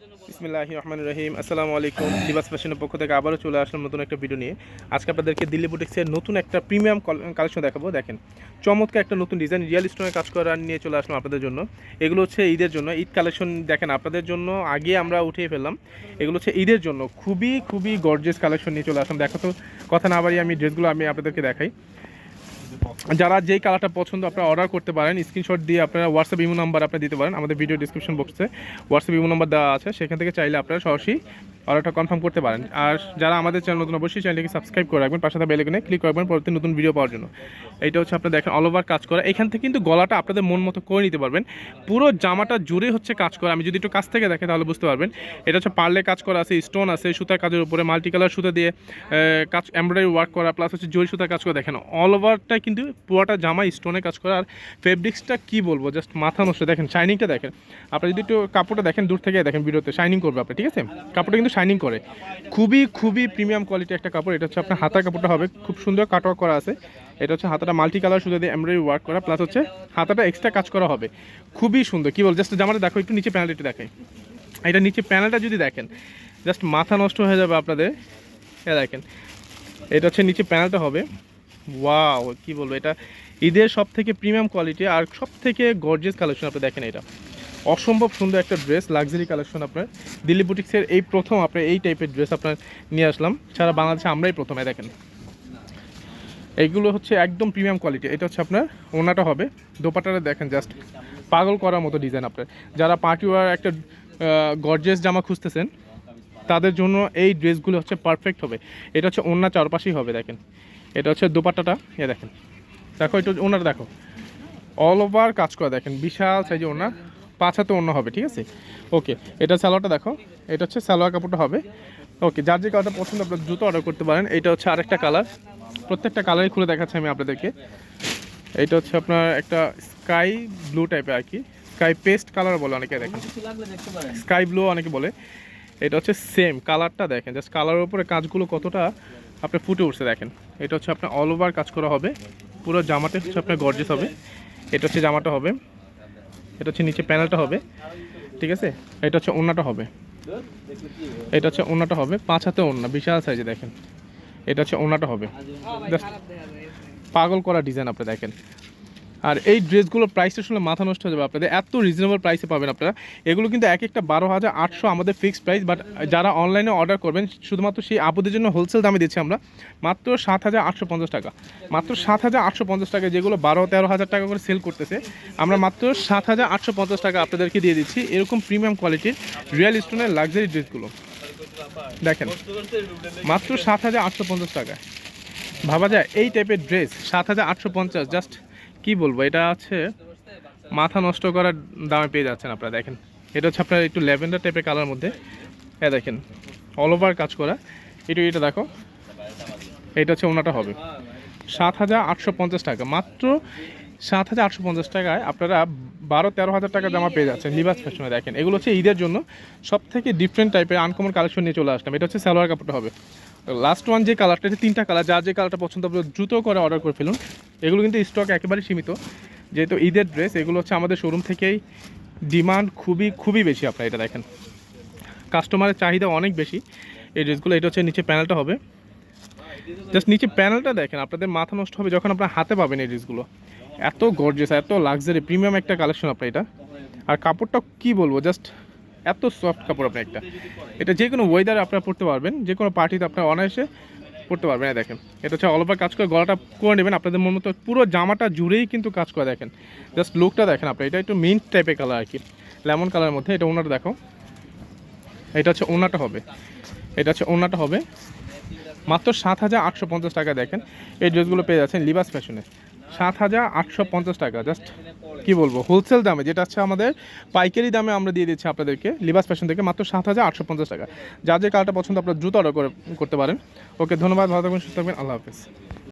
বিসমিল্লাহ রহমান রহিম। আসসালামু আলাইকুম। লিবাস ফ্যাশনের পক্ষ থেকে আবারও চলে আসলাম নতুন একটা ভিডিও নিয়ে। আজকে আপনাদেরকে দিল্লি বুটিক্সের নতুন একটা প্রিমিয়াম কালেকশন দেখাবো। দেখেন, চমৎকার একটা নতুন ডিজাইন রিয়েল স্টোনের কাজ করা নিয়ে চলে আসলাম আপনাদের জন্য। এগুলো হচ্ছে ঈদের জন্য, ঈদ কালেকশন দেখেন আপনাদের জন্য আগে আমরা উঠিয়ে ফেললাম। এগুলো হচ্ছে ঈদের জন্য খুবই খুবই গর্জেস কালেকশন নিয়ে চলে আসলাম। দেখো তো, কথা না বাড়িয়ে আমি ড্রেসগুলো আমি আপনাদেরকে দেখাই। যারা যেই কালারটা পছন্দ আপনারা অর্ডার করতে পারেন স্ক্রিনশট দিয়ে আপনারা হোয়াটসঅ্যাপ ইমো নাম্বার আপনি দিতে পারেন, আমাদের ভিডিও ডিসক্রিপশন বক্সে হোয়াটসঅ্যাপ ইমো নাম্বার দেওয়া আছে, সেখান থেকে চাইলে আপনারা সরাসরি অর্ডারটা কনফার্ম করতে পারেন। আর যারা আমাদের চ্যানেল নতুন, অবশ্যই চ্যানেলকে সাবস্ক্রাইব করে রাখবেন, পাশে বেল আইকনে ক্লিক করবেন পরবর্তী নতুন ভিডিও পাওয়ার জন্য। এইটা হচ্ছে আপনারা দেখেন অল ওভার কাজ করা। এখান থেকে কিন্তু গলাটা আপনাদের মন মতো করে নিতে পারবেন। পুরো জামাটা জুড়ে হচ্ছে কাজ করা। আমি যদি একটু কাছ থেকে দেখেন তাহলে বুঝতে পারবেন। এটা হচ্ছে পার্লে কাজ করা আছে স্টোন আছে, সুতার কাজের উপরে মাল্টি কালার সুতা দিয়ে কাজ এমব্রয়ডারি ওয়ার্ক করা প্লাস হচ্ছে জরি সুতার কাজ করা। দেখেন অল ওভারটা কিন্তু পুরোটা জামা স্টোনে কাজ করা। আর ফেব্রিক্সটা কি বলব? জাস্ট মাথা নষ্ট। দেখেন শাইনিংটা দেখেন। আপনি যদি একটু কাপড়টা দেখেন, দূর থেকে দেখেন ভিডিওতে শাইনিং করবে আপনি ঠিক আছে? কাপড়টা কিন্তু শাইনিং করে। খুবই খুবই প্রিমিয়াম কোয়ালিটি একটা কাপড়। এটা হচ্ছে আপনার হাতার কাপড়টা হবে। খুব সুন্দর কাটওয়ার্ক করা আছে। এটা হচ্ছে হাতাটা মাল্টি কালার দিয়ে এমব্রয়ডারি ওয়ার্ক করা। প্লাস হচ্ছে হাতাটা এক্সট্রা কাজ করা হবে। খুবই সুন্দর। কি বল জাস্ট জামাটা দেখো, একটু নিচে প্যানেলটা দেখাই। এটা নিচে প্যানেলটা যদি দেখেন জাস্ট মাথা নষ্ট হয়ে যাবে আপনাদের। এ দেখেন, এটা হচ্ছে নিচে প্যানেলটা হবে। ওয়াও কি বলব, এটা ঈদের সব থেকে প্রিমিয়াম কোয়ালিটি আর সব থেকে গর্জিয়াস কালেকশন আপনি দেখেন এটা। অসম্ভব সুন্দর একটা ড্রেস লাক্সারি কালেকশন আপনার। দিল্লি বুটিক্সের এই প্রথম আপনার এই টাইপের ড্রেস আপনার নিয়ে আসলাম। সারা বাংলাদেশে আমরাই প্রথমে দেখেন। এইগুলো হচ্ছে একদম প্রিমিয়াম কোয়ালিটি এটা হচ্ছে আপনার ওনাটা হবে। দোপাটাটা দেখেন জাস্ট পাগল করার মতো ডিজাইন আপনার। যারা পার্টি ওয়ার একটা গর্জিয়াস জামা খুঁজতেছেন, তাদের জন্য এই ড্রেসগুলো হচ্ছে পারফেক্ট হবে। এটা হচ্ছে ওনার চারপাশেই হবে, দেখেন। এটা হচ্ছে দোপাট্টাটা এ দেখেন। দেখো একটু ওনার দেখো। অল ওভার কাজ করা দেখেন বিশাল সাইজে ওনার পাঁচ হাতে অন্য হবে ঠিক আছে? ওকে এটা সালোয়ারটা দেখো। এটা হচ্ছে সালোয়ার কাপড়টা হবে। ওকে যার যে কালারটা পছন্দ আপনার জুতো অর্ডার করতে পারেন। এটা হচ্ছে আরেকটা কালার। প্রত্যেকটা কালারই খুলে দেখাচ্ছি আমি আপনাদেরকে। এটা হচ্ছে আপনার একটা স্কাই ব্লু টাইপের আর কি। স্কাই পেস্ট কালার বলে অনেকে দেখেন। স্কাই ব্লু অনেকে বলে। এটা হচ্ছে সেম কালারটা দেখেন জাস্ট কালারের উপরে কাজগুলো কতটা আপনি ফুটে উঠছে দেখেন। এটা হচ্ছে আপনার অল ওভার কাজ করা হবে, পুরো জামাতে হচ্ছে আপনার গর্জেস হবে। এটা হচ্ছে জামাটা হবে, এটা হচ্ছে নিচে প্যানেলটা হবে, ঠিক আছে? এটা হচ্ছে ওন্নাটা হবে। এটা হচ্ছে ওন্নাটা হবে, পাঁচ হাতে ওন্না, বিশাল সাইজে দেখেন। এটা হচ্ছে ওন্নাটা হবে। Just পাগল করা ডিজাইন আপনি দেখেন। আর এই ড্রেসগুলোর প্রাইসটা শুনলে মাথা নষ্ট হয়ে যাবে আপনাদের। এত রিজনেবল প্রাইসে পাবেন আপনারা। এগুলো কিন্তু এক একটা বারো হাজার আটশো আমাদের ফিক্সড প্রাইস বাট যারা অনলাইনে অর্ডার করবেন, শুধুমাত্র সেই আপুদের জন্য হোলসেল দামে দিচ্ছি আমরা। মাত্র সাত হাজার আটশো পঞ্চাশ টাকা। মাত্র সাত হাজার আটশো পঞ্চাশ টাকা যেগুলো বারো, তেরো হাজার টাকা করে সেল করতেছে, আমরা মাত্র সাত হাজার আটশো পঞ্চাশ টাকা আপনাদেরকে দিয়ে দিচ্ছি। এরকম প্রিমিয়াম কোয়ালিটির রিয়েল স্টোনের লাক্সারি ড্রেসগুলো। দেখেন, মাত্র সাত হাজার আটশো পঞ্চাশ টাকা ভাবা যায়, এই টাইপের ড্রেস সাত হাজার আটশো পঞ্চাশ জাস্ট কি বলব, এটা হচ্ছে মাথা নষ্ট করার দামে পেয়ে যাচ্ছেন আপনারা, দেখেন। এটা হচ্ছে আপনার একটু ল্যাভেন্ডার টাইপের কালার মধ্যে। হ্যাঁ দেখেন অল ওভার কাজ করা। একটু এটা দেখো, এটা হচ্ছে ওনাটা হবে। সাত হাজার আটশো পঞ্চাশ টাকা, মাত্র সাত হাজার আটশো পঞ্চাশ টাকায় আপনারা বারো তেরো হাজার টাকা জামা পেয়ে যাচ্ছেন লিবাস ফ্যাশনে দেখেন। এগুলো হচ্ছে ঈদের জন্য সব থেকে ডিফারেন্ট টাইপের আনকমন কালেকশন নিয়ে চলে আসলাম। এটা হচ্ছে সালোয়ার কাপড়টা হবে। লাস্ট ওয়ান যে কালারটা এটা তিনটা কালার যার যে কালারটা পছন্দ হবে দ্রুত করে অর্ডার করে ফেলুন। এগুলো কিন্তু স্টক একেবারে সীমিত। যেহেতু ঈদের ড্রেস এগুলো হচ্ছে আমাদের শোরুম থেকেই ডিমান্ড খুবই খুবই বেশি আপনারা এটা দেখেন। কাস্টমারের চাহিদা অনেক বেশি। এই ড্রেসগুলো এটা হচ্ছে নিচে প্যানেলটা হবে। জাস্ট নিচে প্যানেলটা দেখেন, আপনাদের মাথা নষ্ট হবে যখন আপনার হাতে পাবেন এই ড্রেসগুলো এত গর্জিয়াস এত লাক্সারি প্রিমিয়াম একটা কালেকশন আপনার এটা। আর কাপড়টা কি বলব জাস্ট এত সফট কাপড় আপনার একটা। এটা যে কোনো ওয়েদারে আপনারা পড়তে পারবেন, যে কোনো পার্টিতে আপনার অনায়াসে পড়তে পারবেন, এই দেখেন। এটা হচ্ছে অল ওভার কাজ করে, গলাটা করে নেবেন, আপনাদের মন মতো পুরো জামাটা জুড়েই কিন্তু কাজ করে দেখেন। জাস্ট লুকটা দেখেন আপনি এটা একটু মিন্ট টাইপের কালার আর কি। লেমন কালারের মধ্যে, এটা ওনাটা দেখো। এটা হচ্ছে ওনাটা হবে। এটা হচ্ছে ওনাটা হবে। মাত্র সাত হাজার আটশো পঞ্চাশ টাকা দেখেন, এই ড্রেসগুলো পেয়ে যাচ্ছেন লিবাস ফ্যাশনে সাত হাজার আটশো পঞ্চাশ টাকা জাস্ট কি বলব? হোলসেল দামে, যেটা হচ্ছে আমাদের পাইকারি দামে আমরা দিয়ে দিচ্ছি আপনাদেরকে লিবাস ফ্যাশন থেকে মাত্র সাত হাজার আটশো পঞ্চাশ টাকা। যা যে কালটা পছন্দ, আপনার জুতো অর্ডার করে, করতে পারেন। ওকে, ধন্যবাদ, ভালো থাকবেন, সুস্থ থাকবেন, আল্লাহ হাফেজ।